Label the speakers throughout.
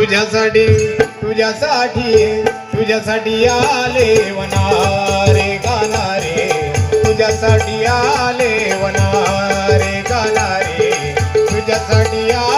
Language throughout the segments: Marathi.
Speaker 1: तुझ्यासाठी तुझ्यासाठी तुझ्यासाठी आले वनारे गाणारे. तुझ्यासाठी आले वनारे गाणारे. तुझ्यासाठी आ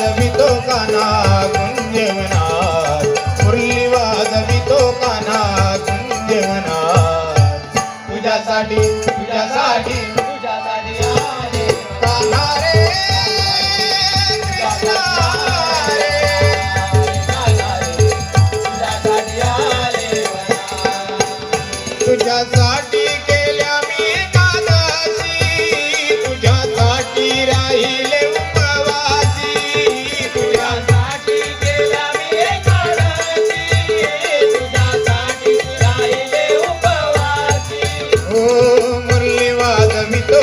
Speaker 1: वाजवितो काना गुंजवनात मुरली वाजवितो काना गुंजवनात तुझ्यासाठी तुझ्यासाठी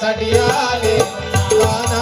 Speaker 1: சடியாலே காணா